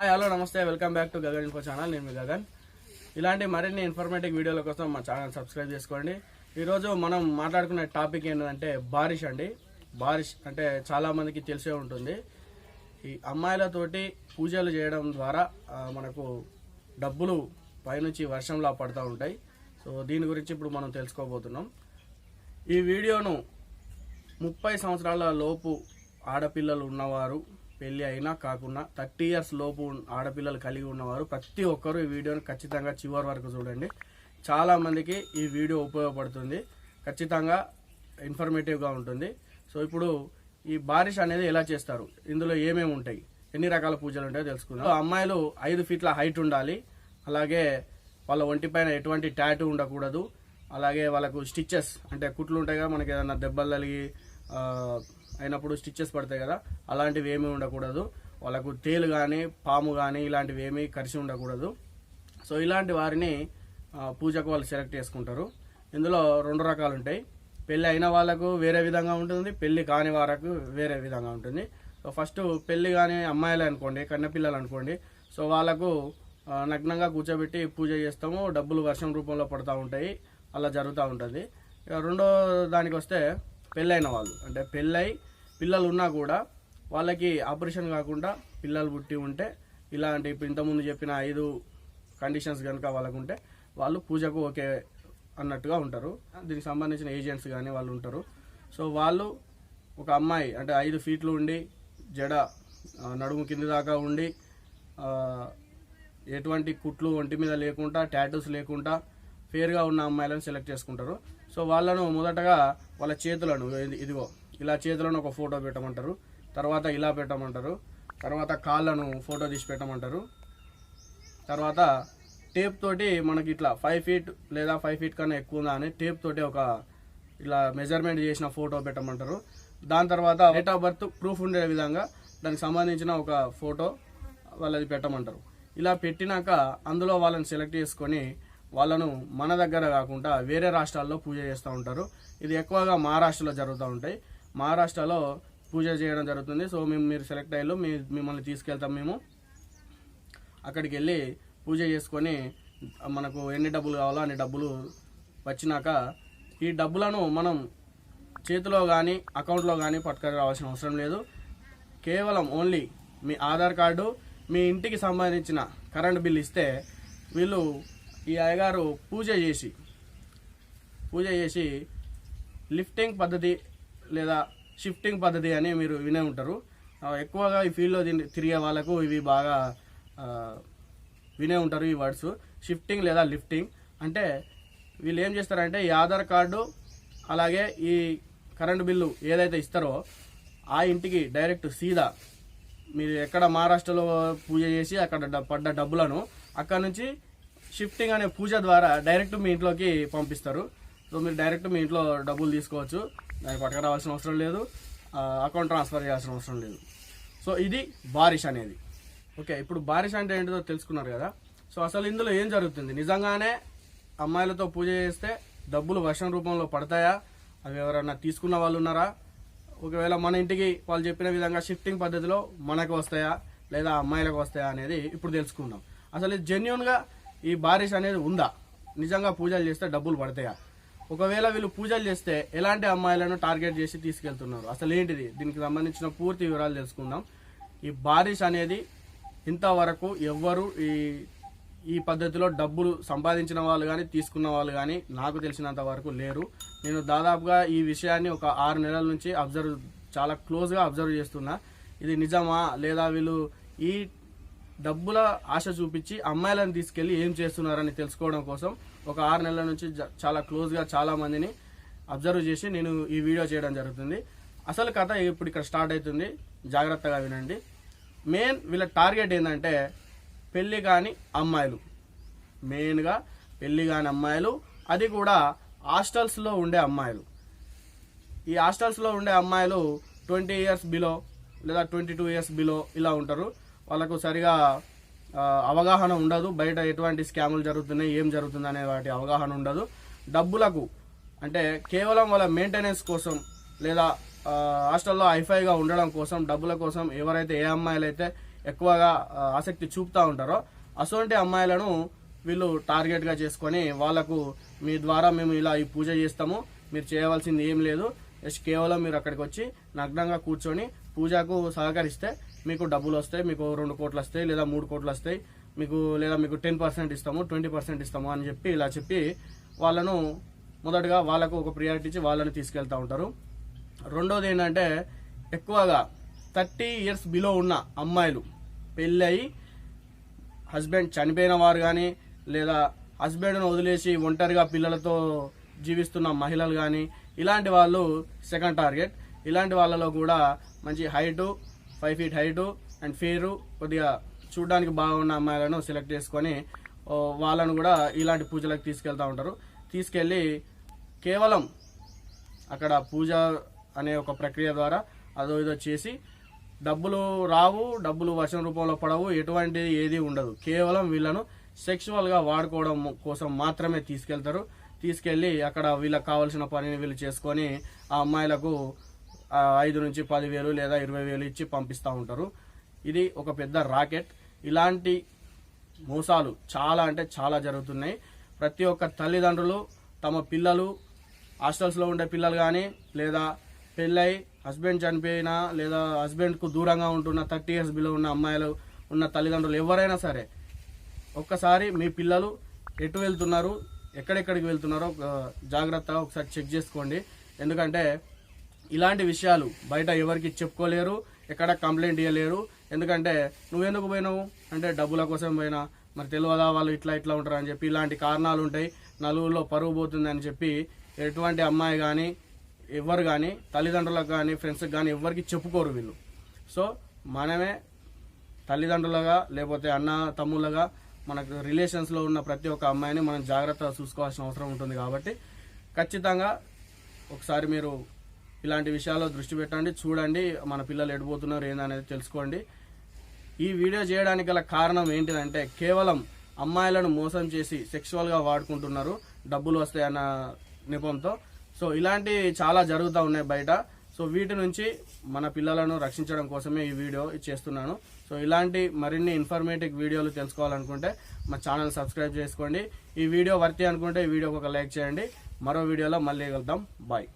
Hi hello నమస్తే. Welcome back to Gagan info channel నేను మీ గగన్ ఇలాంటి మరిన్ని ఇన్ఫర్మేటివ్ వీడియోల కోసం మా ఛానల్ సబ్స్క్రైబ్ చేసుకోండి. ఈరోజు మనం మాట్లాడుకునే టాపిక్ ఏంటంటే బారిష్ అండి. బారిష్ అంటే చాలామందికి తెలిసే ఉంటుంది. ఈ అమ్మాయిలతోటి పూజలు చేయడం ద్వారా మనకు డబ్బులు పైనుంచి వర్షంలా పడుతూ ఉంటాయి. సో దీని గురించి ఇప్పుడు మనం తెలుసుకోబోతున్నాం. ఈ వీడియోను ముప్పై సంవత్సరాల లోపు ఆడపిల్లలు ఉన్నవారు పెళ్ళి అయినా కాకుండా థర్టీ ఇయర్స్ లోపు ఆడపిల్లలు కలిగి ఉన్నవారు ప్రతి ఒక్కరూ ఈ వీడియోని ఖచ్చితంగా చివరి వరకు చూడండి. చాలా మందికి ఈ వీడియో ఉపయోగపడుతుంది. ఖచ్చితంగా ఇన్ఫర్మేటివ్గా ఉంటుంది. సో ఇప్పుడు ఈ బారిష్ అనేది ఎలా చేస్తారు? ఇందులో ఏమేమి ఉంటాయి? ఎన్ని రకాల పూజలు ఉంటాయో తెలుసుకుందాం. అమ్మాయిలు ఐదు ఫీట్ల హైట్ ఉండాలి. అలాగే వాళ్ళ ఒంటిపైన ఎటువంటి ట్యాటూ ఉండకూడదు. అలాగే వాళ్ళకు స్టిచ్చెస్ అంటే కుట్లు ఉంటాయి కదా మనకి ఏదైనా దెబ్బలు తగిలి అయినప్పుడు స్టిచ్చెస్ పడతాయి కదా అలాంటివి ఏమీ ఉండకూడదు. వాళ్ళకు తేలు కానీ పాము కానీ ఇలాంటివి ఏమీ కరిసి ఉండకూడదు. సో ఇలాంటి వారిని పూజకు వాళ్ళు సెలెక్ట్ చేసుకుంటారు. ఇందులో రెండు రకాలు ఉంటాయి. పెళ్ళి అయిన వాళ్ళకు వేరే విధంగా ఉంటుంది పెళ్ళి కాని వారికి వేరే విధంగా ఉంటుంది. సో ఫస్ట్ పెళ్ళి కానీ అమ్మాయిలు అనుకోండి కన్నపిల్లలు అనుకోండి. సో వాళ్ళకు నగ్నంగా కూర్చోబెట్టి పూజ చేస్తాము డబ్బులు వర్షం రూపంలో పడుతూ ఉంటాయి అలా జరుగుతూ ఉంటుంది. ఇక రెండో దానికి వస్తే పెళ్ళైన వాళ్ళు. అంటే పెళ్ళై పిల్లలు ఉన్నా కూడా వాళ్ళకి ఆపరేషన్ కాకుండా పిల్లలు పుట్టి ఉంటే ఇలాంటి ఇప్పుడు ఇంతకుముందు చెప్పిన ఐదు కండిషన్స్ కనుక వాళ్ళకు ఉంటే వాళ్ళు పూజకు ఓకే అన్నట్టుగా ఉంటారు. దీనికి సంబంధించిన ఏజెంట్స్ కానీ వాళ్ళు ఉంటారు. సో వాళ్ళు ఒక అమ్మాయి అంటే ఐదు ఫీట్లు ఉండి జడ నడుము కింది దాకా ఉండి ఎటువంటి కుట్లు ఒంటి మీద లేకుండా టాటూస్ లేకుండా ఫేర్గా ఉన్న అమ్మాయిలను సెలెక్ట్ చేసుకుంటారు. సో వాళ్ళను మొదటగా వాళ్ళ చేతులను ఇదిగో ఇలా చేతులను ఒక ఫోటో పెట్టమంటారు. తర్వాత ఇలా పెట్టమంటారు. తర్వాత కాళ్ళను ఫోటో తీసి పెట్టమంటారు. తర్వాత టేప్ తోటి మనకి ఇట్లా ఫైవ్ ఫీట్ లేదా ఫైవ్ ఫీట్ కన్నా ఎక్కువ ఉందా అని టేప్ తోటి ఒక ఇలా మెజర్మెంట్ చేసిన ఫోటో పెట్టమంటారు. దాని తర్వాత డేట్ ఆఫ్ బర్త్ ప్రూఫ్ ఉండే విధంగా దానికి సంబంధించిన ఒక ఫోటో వాళ్ళది పెట్టమంటారు. ఇలా పెట్టినాక అందులో వాళ్ళని సెలెక్ట్ చేసుకొని వాళ్ళను మన దగ్గర కాకుండా వేరే రాష్ట్రాల్లో పూజ చేస్తూ ఉంటారు. ఇది ఎక్కువగా మహారాష్ట్రలో జరుగుతూ ఉంటాయి. మహారాష్ట్రలో పూజ చేయడం జరుగుతుంది. సో మేము మీరు సెలెక్ట్ అయ్యారు మీ మిమ్మల్ని తీసుకెళ్తాం మేము. అక్కడికి వెళ్ళి పూజ చేసుకొని మనకు ఎన్ని డబ్బులు కావాలో అన్ని డబ్బులు వచ్చినాక ఈ డబ్బులను మనం చేతిలో కానీ అకౌంట్లో కానీ పట్టుకొని రావాల్సిన అవసరం లేదు. కేవలం ఓన్లీ మీ ఆధార్ కార్డు మీ ఇంటికి సంబంధించిన కరెంట్ బిల్ ఇస్తే వీళ్ళు ఈ అయ్యగారు పూజ చేసి పూజ చేసి లిఫ్టింగ్ పద్ధతి లేదా షిఫ్టింగ్ పద్ధతి అని మీరు వినే ఉంటారు. ఎక్కువగా ఈ ఫీల్డ్లో తిరిగే వాళ్ళకు ఇవి బాగా వినే ఉంటారు ఈ వర్డ్స్ షిఫ్టింగ్ లేదా లిఫ్టింగ్ అంటే వీళ్ళు ఏం చేస్తారంటే ఈ ఆధార్ కార్డు అలాగే ఈ కరెంటు బిల్లు ఏదైతే ఇస్తారో ఆ ఇంటికి డైరెక్ట్ సీదా మీరు ఎక్కడ మహారాష్ట్రలో పూజ చేసి అక్కడ పడ్డ డబ్బులను అక్కడ నుంచి షిఫ్టింగ్ అనే పూజ ద్వారా డైరెక్ట్ మీ ఇంట్లోకి పంపిస్తారు. సో మీరు డైరెక్ట్ మీ ఇంట్లో డబ్బులు తీసుకోవచ్చు. దాన్ని పట్టుకురావాల్సిన అవసరం లేదు. అకౌంట్ ట్రాన్స్ఫర్ చేయాల్సిన అవసరం లేదు. సో ఇది బారిష్ అనేది. ఓకే ఇప్పుడు బారిష్ అంటే ఏంటిదో తెలుసుకున్నారు కదా? సో అసలు ఇందులో ఏం జరుగుతుంది? నిజంగానే అమ్మాయిలతో పూజ చేస్తే డబ్బులు వర్షం రూపంలో పడతాయా? అవి ఎవరన్నా తీసుకున్న వాళ్ళు ఉన్నారా? ఒకవేళ మన ఇంటికి వాళ్ళు చెప్పిన విధంగా షిఫ్టింగ్ పద్ధతిలో మనకు వస్తాయా? లేదా అమ్మాయిలకు వస్తాయా అనేది ఇప్పుడు తెలుసుకుందాం. అసలు ఇది జెన్యున్గా ఈ బారిష్ అనేది ఉందా? నిజంగా పూజలు చేస్తే డబ్బులు పడతాయా? ఒకవేళ వీళ్ళు పూజలు చేస్తే ఎలాంటి అమ్మాయిలను టార్గెట్ చేసి తీసుకెళ్తున్నారు? అసలు ఏంటిది? దీనికి సంబంధించిన పూర్తి వివరాలు తెలుసుకుందాం. ఈ బారిష్ అనేది ఇంతవరకు ఎవ్వరు ఈ ఈ పద్ధతిలో డబ్బులు సంపాదించిన వాళ్ళు కానీ తీసుకున్న వాళ్ళు కానీ నాకు తెలిసినంత వరకు లేరు. నేను దాదాపుగా ఈ విషయాన్ని ఒక ఆరు నెలల నుంచి అబ్జర్వ్ చాలా క్లోజ్గా అబ్జర్వ్ చేస్తున్నా. ఇది నిజమా? లేదా వీళ్ళు ఈ డబ్బుల ఆశ చూపించి అమ్మాయిలను తీసుకెళ్ళి ఏం చేస్తున్నారని తెలుసుకోవడం కోసం ఒక ఆరు నెలల నుంచి చాలా క్లోజ్గా చాలా మందిని అబ్జర్వ్ చేసి నేను ఈ వీడియో చేయడం జరుగుతుంది. అసలు కథ ఇప్పుడు ఇక్కడ స్టార్ట్ అవుతుంది. జాగ్రత్తగా వినండి. మెయిన్ వీళ్ళ టార్గెట్ ఏంటంటే పెళ్ళి కాని అమ్మాయిలు. మెయిన్గా పెళ్ళి కాని అమ్మాయిలు. అది కూడా హాస్టల్స్లో ఉండే అమ్మాయిలు. ఈ హాస్టల్స్లో ఉండే అమ్మాయిలు ట్వంటీ ఇయర్స్ బిలో లేదా ట్వంటీ టూ ఇయర్స్ బిలో ఇలా ఉంటారు. వాళ్ళకు సరిగా అవగాహన ఉండదు. బయట ఎటువంటి స్కాములు జరుగుతున్నాయి ఏం జరుగుతుంది అనే వాటి అవగాహన ఉండదు. డబ్బులకు అంటే కేవలం వాళ్ళ మెయింటెనెన్స్ కోసం లేదా హాస్టల్లో హైఫైగా ఉండడం కోసం డబ్బుల కోసం ఎవరైతే ఏ అమ్మాయిలు అయితే ఎక్కువగా ఆసక్తి చూపుతూ ఉంటారో అటువంటి అమ్మాయిలను వీళ్ళు టార్గెట్గా చేసుకొని వాళ్ళకు మీ ద్వారా మేము ఇలా ఈ పూజ చేస్తాము మీరు చేయవలసింది ఏం లేదు జస్ట్ కేవలం మీరు అక్కడికి వచ్చి నగ్నంగా కూర్చొని పూజకు సహకరిస్తే మీకు డబ్బులు వస్తాయి మీకు రెండు కోట్లు వస్తాయి లేదా మూడు కోట్లు వస్తాయి మీకు లేదా మీకు టెన్ పర్సెంట్ ఇస్తాము ట్వంటీ పర్సెంట్ ఇస్తాము అని చెప్పి ఇలా చెప్పి వాళ్ళను మొదటగా వాళ్ళకు ఒక ప్రియారిటీ ఇచ్చి వాళ్ళని తీసుకెళ్తూ ఉంటారు. రెండోది ఏంటంటే ఎక్కువగా థర్టీ ఇయర్స్ బిలో ఉన్న అమ్మాయిలు పెళ్ళయి హస్బెండ్ చనిపోయిన వారు కానీ లేదా హస్బెండ్ను వదిలేసి ఒంటరిగా పిల్లలతో జీవిస్తున్న మహిళలు కానీ ఇలాంటి వాళ్ళు సెకండ్ టార్గెట్ ఇలాంటి వాళ్ళలో కూడా మంచి height five feet height and fair కొద్దిగా చూడడానికి బాగున్న అమ్మాయిలను సెలెక్ట్ చేసుకొని వాళ్ళను కూడా ఇలాంటి పూజలకు తీసుకెళ్తూ ఉంటారు. తీసుకెళ్ళి కేవలం అక్కడ పూజ అనే ఒక ప్రక్రియ ద్వారా అదో ఇదో చేసి డబ్బులు రావు డబ్బులు వర్షం రూపంలో పడవు ఎటువంటి ఏది ఉండదు. కేవలం వీళ్ళను సెక్షువల్గా వాడుకోవడం కోసం మాత్రమే తీసుకెళ్తారు. తీసుకెళ్ళి అక్కడ వీళ్ళకి కావాల్సిన పనిని వీళ్ళు చేసుకొని ఆ అమ్మాయిలకు ఐదు నుంచి పదివేలు లేదా ఇరవై వేలు ఇచ్చి పంపిస్తూ ఉంటారు. ఇది ఒక పెద్ద రాకెట్. ఇలాంటి మోసాలు చాలా అంటే చాలా జరుగుతున్నాయి. ప్రతి ఒక్క తల్లిదండ్రులు తమ పిల్లలు హాస్టల్స్లో ఉండే పిల్లలు కానీ లేదా పెళ్ళై హస్బెండ్ చనిపోయినా లేదా హస్బెండ్కు దూరంగా ఉంటున్న థర్టీ ఇయర్స్ బిలో ఉన్న అమ్మాయిలు ఉన్న తల్లిదండ్రులు ఎవరైనా సరే ఒక్కసారి మీ పిల్లలు ఎటు వెళ్తున్నారు ఎక్కడెక్కడికి వెళ్తున్నారో జాగ్రత్తగా ఒకసారి చెక్ చేసుకోండి. ఎందుకంటే ఇలాంటి విషయాలు బయట ఎవరికి చెప్పుకోలేరు ఎక్కడ కంప్లైంట్ ఇవ్వలేరు ఎందుకంటే నువ్వెందుకు పోయినావు? అంటే డబ్బుల కోసం పోయినా. మరి తెలియదా వాళ్ళు ఇట్లా ఇట్లా ఉంటారు అని చెప్పి ఇలాంటి కారణాలు ఉంటాయి. నలుగురిలో పరువు పోతుందని చెప్పి ఎటువంటి అమ్మాయి కానీ ఎవరు కానీ తల్లిదండ్రులకు కానీ ఫ్రెండ్స్కి కానీ ఎవరికి చెప్పుకోరు వీళ్ళు. సో మనమే తల్లిదండ్రులుగా లేకపోతే అన్న తమ్ముళ్ళగా మనకు రిలేషన్స్లో ఉన్న ప్రతి ఒక్క అమ్మాయిని మనం జాగ్రత్తగా చూసుకోవాల్సిన అవసరం ఉంటుంది కాబట్టి ఖచ్చితంగా ఒకసారి మీరు ఇలాంటి విషయాల్లో దృష్టి పెట్టండి చూడండి మన పిల్లలు ఎడిపోతున్నారు ఏందనేది తెలుసుకోండి. ఈ వీడియో చేయడానికి గల కారణం ఏంటిదంటే కేవలం అమ్మాయిలను మోసం చేసి సెక్షువల్గా వాడుకుంటున్నారు డబ్బులు వస్తాయన్న నిపంతో. సో ఇలాంటి చాలా జరుగుతూ ఉన్నాయి బయట. సో వీటి నుంచి మన పిల్లలను రక్షించడం కోసమే ఈ వీడియో చేస్తున్నాను. సో ఇలాంటి మరిన్ని ఇన్ఫర్మేటివ్ వీడియోలు తెలుసుకోవాలనుకుంటే మా ఛానల్ సబ్స్క్రైబ్ చేసుకోండి. ఈ వీడియో వర్తి అనుకుంటే ఈ వీడియోకి ఒక లైక్ చేయండి. మరో వీడియోలో మళ్ళీ వెళ్తాం బాయ్